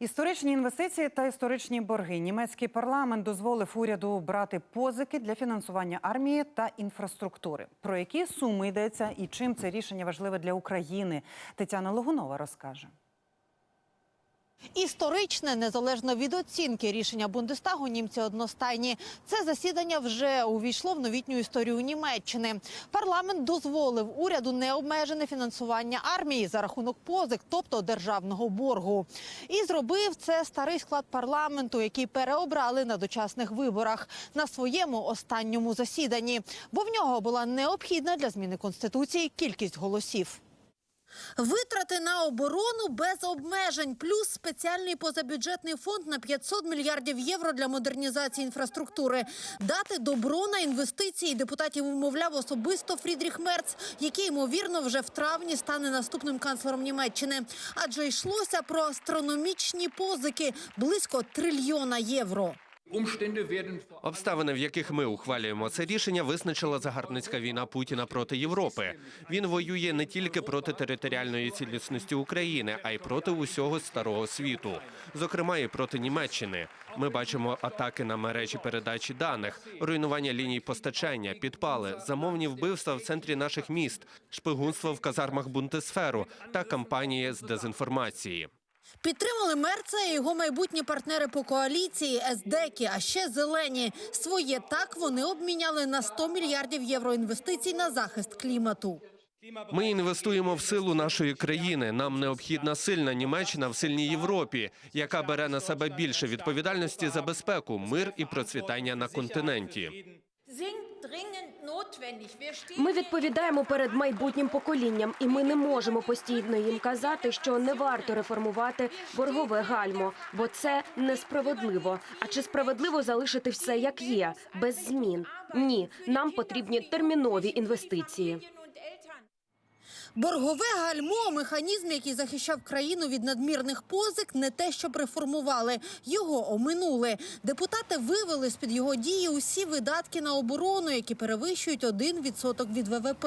Історичні інвестиції та історичні борги. Німецький парламент дозволив уряду брати позики для фінансування армії та інфраструктури. Про які суми йдеться і чим це рішення важливе для України? Тетяна Логунова розкаже. Історичне, незалежно від оцінки рішення Бундестагу, німці одностайні. Це засідання вже увійшло в новітню історію Німеччини. Парламент дозволив уряду необмежене фінансування армії за рахунок позик, тобто державного боргу. І зробив це старий склад парламенту, який переобрали на дочасних виборах на своєму останньому засіданні, бо в нього була необхідна для зміни конституції кількість голосів. Витрати на оборону без обмежень, плюс спеціальний позабюджетний фонд на 500 мільярдів євро для модернізації інфраструктури. Дати добро на інвестиції депутатів умовляв особисто Фрідріх Мерц, який ймовірно вже в травні стане наступним канцлером Німеччини. Адже йшлося про астрономічні позики близько трильйона євро. Обставини, в яких ми ухвалюємо це рішення, визначила загарбницька війна Путіна проти Європи. Він воює не тільки проти територіальної цілісності України, а й проти усього старого світу, зокрема і проти Німеччини. Ми бачимо атаки на мережі передачі даних, руйнування ліній постачання, підпали, замовні вбивства в центрі наших міст, шпигунство в казармах Бунтесферу та кампанії з дезінформації. Підтримали Мерца і його майбутні партнери по коаліції СДЕКи, а ще зелені. Своє так вони обміняли на 100 мільярдів євро інвестицій на захист клімату. Ми інвестуємо в силу нашої країни. Нам необхідна сильна Німеччина в сильній Європі, яка бере на себе більше відповідальності за безпеку, мир і процвітання на континенті. Ми відповідаємо перед майбутнім поколінням, і ми не можемо постійно їм казати, що не варто реформувати боргове гальмо, бо це несправедливо. А чи справедливо залишити все як є, без змін? Ні, нам потрібні термінові інвестиції. Боргове гальмо, механізм, який захищав країну від надмірних позик, не те, щоб реформували, його оминули. Депутати вивели з під його дії усі видатки на оборону, які перевищують 1% від ВВП.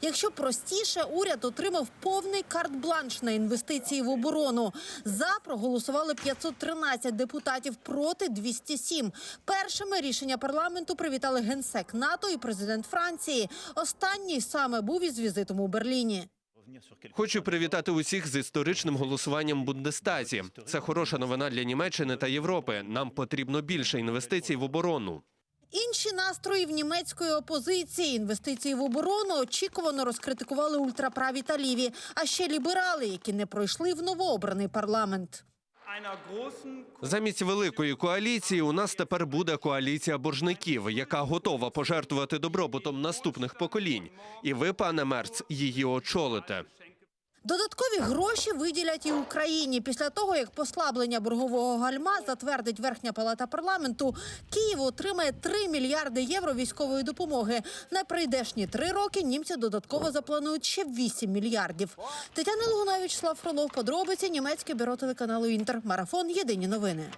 Якщо простіше, уряд отримав повний карт-бланш на інвестиції в оборону. За проголосували 513 депутатів проти 207. Першими рішення парламенту привітали генсек НАТО і президент Франції. Останній саме був із візитом у Берліні. Хочу привітати усіх з історичним голосуванням Бундестазі. Це хороша новина для Німеччини та Європи. Нам потрібно більше інвестицій в оборону. Інші настрої в німецької опозиції. Інвестиції в оборону очікувано розкритикували ультраправі та ліві, а ще ліберали, які не пройшли в новообраний парламент. Замість великої коаліції у нас тепер буде коаліція боржників, яка готова пожертвувати добробутом наступних поколінь. І ви, пане Мерц, її очолите. Додаткові гроші виділять і Україні. Після того, як послаблення боргового гальма затвердить Верхня палата парламенту, Київ отримає 3 мільярди євро військової допомоги. На прийдешні три роки німці додатково запланують ще 8 мільярдів. Тетяна Лугунович, Слав Фролов, подробиці, німецьке бюро телеканалу Інтер. Марафон. Єдині новини.